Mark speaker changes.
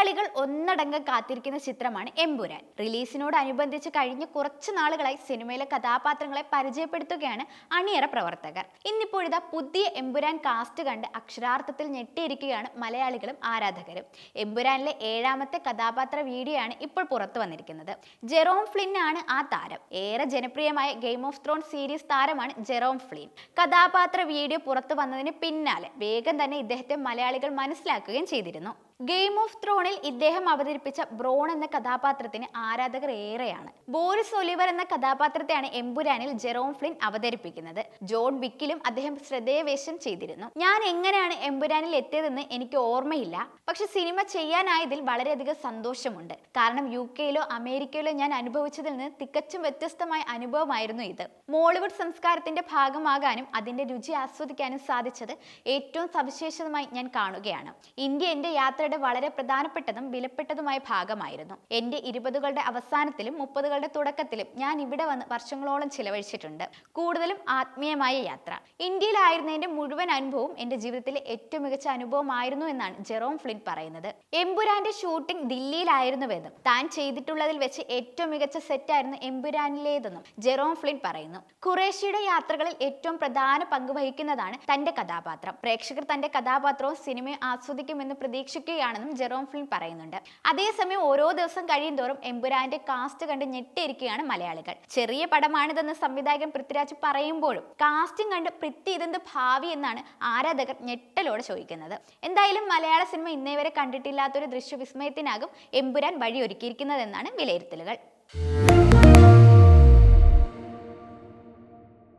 Speaker 1: മലയാളികൾ ഒന്നടങ്കം കാത്തിരിക്കുന്ന ചിത്രമാണ് എമ്പുരാൻ. റിലീസിനോടനുബന്ധിച്ച് കഴിഞ്ഞ കുറച്ച് നാളുകളായി സിനിമയിലെ കഥാപാത്രങ്ങളെ പരിചയപ്പെടുത്തുകയാണ് അണിയറ പ്രവർത്തകർ. ഇന്നിപ്പോഴിതാ പുതിയ എമ്പുരാൻ കാസ്റ്റ് കണ്ട് അക്ഷരാർത്ഥത്തിൽ ഞെട്ടിയിരിക്കുകയാണ് മലയാളികളും ആരാധകരും. എമ്പുരാനിലെ ഏഴാമത്തെ കഥാപാത്ര വീഡിയോ ആണ് ഇപ്പോൾ പുറത്തു വന്നിരിക്കുന്നത്. ജെറോം ഫ്ലിൻ ആണ് ആ താരം. ഏറെ ജനപ്രിയമായ ഗെയിം ഓഫ് ത്രോൺ സീരീസ് താരമാണ് ജെറോം ഫ്ലിൻ. കഥാപാത്ര വീഡിയോ പുറത്തു വന്നതിന് പിന്നാലെ വേഗം തന്നെ ഇദ്ദേഹത്തെ മലയാളികൾ മനസ്സിലാക്കുകയും ചെയ്തിരുന്നു. ഗെയിം ഓഫ് ത്രോണിൽ ഇദ്ദേഹം അവതരിപ്പിച്ച ബ്രോൺ എന്ന കഥാപാത്രത്തിന് ആരാധകർ ഏറെയാണ്. ബോറിസ് ഒലിവർ എന്ന കഥാപാത്രത്തെയാണ് എമ്പുരാനിൽ ജെറോം ഫ്ലിൻ അവതരിപ്പിക്കുന്നത്. ജോൺ വിക്കിലും അദ്ദേഹം ശ്രദ്ധേയവേശം ചെയ്തിരുന്നു. ഞാൻ എങ്ങനെയാണ് എമ്പുരാനിൽ എത്തിയതെന്ന് എനിക്ക് ഓർമ്മയില്ല. പക്ഷെ സിനിമ ചെയ്യാനായതിൽ വളരെയധികം സന്തോഷമുണ്ട്. കാരണം യു കെയിലോ അമേരിക്കയിലോ ഞാൻ അനുഭവിച്ചതിൽ നിന്ന് തികച്ചും വ്യത്യസ്തമായ അനുഭവമായിരുന്നു ഇത്. മോളിവുഡ് സംസ്കാരത്തിന്റെ ഭാഗമാകാനും അതിന്റെ രുചി ആസ്വദിക്കാനും സാധിച്ചത് ഏറ്റവും സവിശേഷതമായി ഞാൻ കാണുകയാണ്. ഇന്ത്യ എന്റെ യാത്രയുടെ വളരെ പ്രധാനപ്പെട്ടതും വിലപ്പെട്ടതുമായ ഭാഗമായിരുന്നു. എന്റെ ഇരുപതുകളുടെ അവസാനത്തിലും മുപ്പതുകളുടെ തുടക്കത്തിലും ഞാൻ ഇവിടെ വന്ന് വർഷങ്ങളോളം ചിലവഴിച്ചിട്ടുണ്ട്. കൂടുതലും ആത്മീയമായ യാത്ര. ഇന്ത്യയിലായിരുന്നതിന്റെ മുഴുവൻ അനുഭവം എന്റെ ജീവിതത്തിലെ ഏറ്റവും മികച്ച അനുഭവമായിരുന്നു എന്നാണ് ജെറോം ഫ്ലിൻ പറയുന്നത്. എമ്പുരാന്റെ ഷൂട്ടിംഗ് ദില്ലിയിലായിരുന്നുവെന്നും താൻ ചെയ്തിട്ടുള്ളതിൽ വെച്ച് ഏറ്റവും മികച്ച സെറ്റായിരുന്നു എമ്പുരാനിലേതെന്നും ജെറോം ഫ്ലിൻ പറയുന്നു. ഖുറേഷിയുടെ യാത്രകളിൽ ഏറ്റവും പ്രധാന പങ്ക് വഹിക്കുന്നതാണ് തന്റെ കഥാപാത്രം. പ്രേക്ഷകർ തന്റെ കഥാപാത്രവും സിനിമയും ആസ്വദിക്കുമെന്ന് പ്രതീക്ഷിക്കുകയാണെന്നും ജെറോം ഫിലിം പറയുന്നുണ്ട്. അതേസമയം ഓരോ ദിവസം കഴിയും തോറും എമ്പുരാന്റെ കാസ്റ്റ് കണ്ട് ഞെട്ടിയിരിക്കുകയാണ് മലയാളികൾ. ചെറിയ പടമാണിതെന്ന് സംവിധായകൻ പൃഥ്വിരാജ് പറയുമ്പോഴും കാസ്റ്റിംഗ് കണ്ട് പൃഥ്വി ഇതെന്ത് ഭാവി എന്നാണ് ആരാധകർ ഞെട്ടലോടെ ചോദിക്കുന്നത്. എന്തായാലും മലയാള സിനിമ ഇന്നേ വരെ കണ്ടിട്ടില്ലാത്തൊരു ദൃശ്യവിസ്മയത്തിനാകും എമ്പുരാൻ വഴിയൊരുക്കിയിരിക്കുന്നതെന്നാണ് വിലയിരുത്തലുകൾ.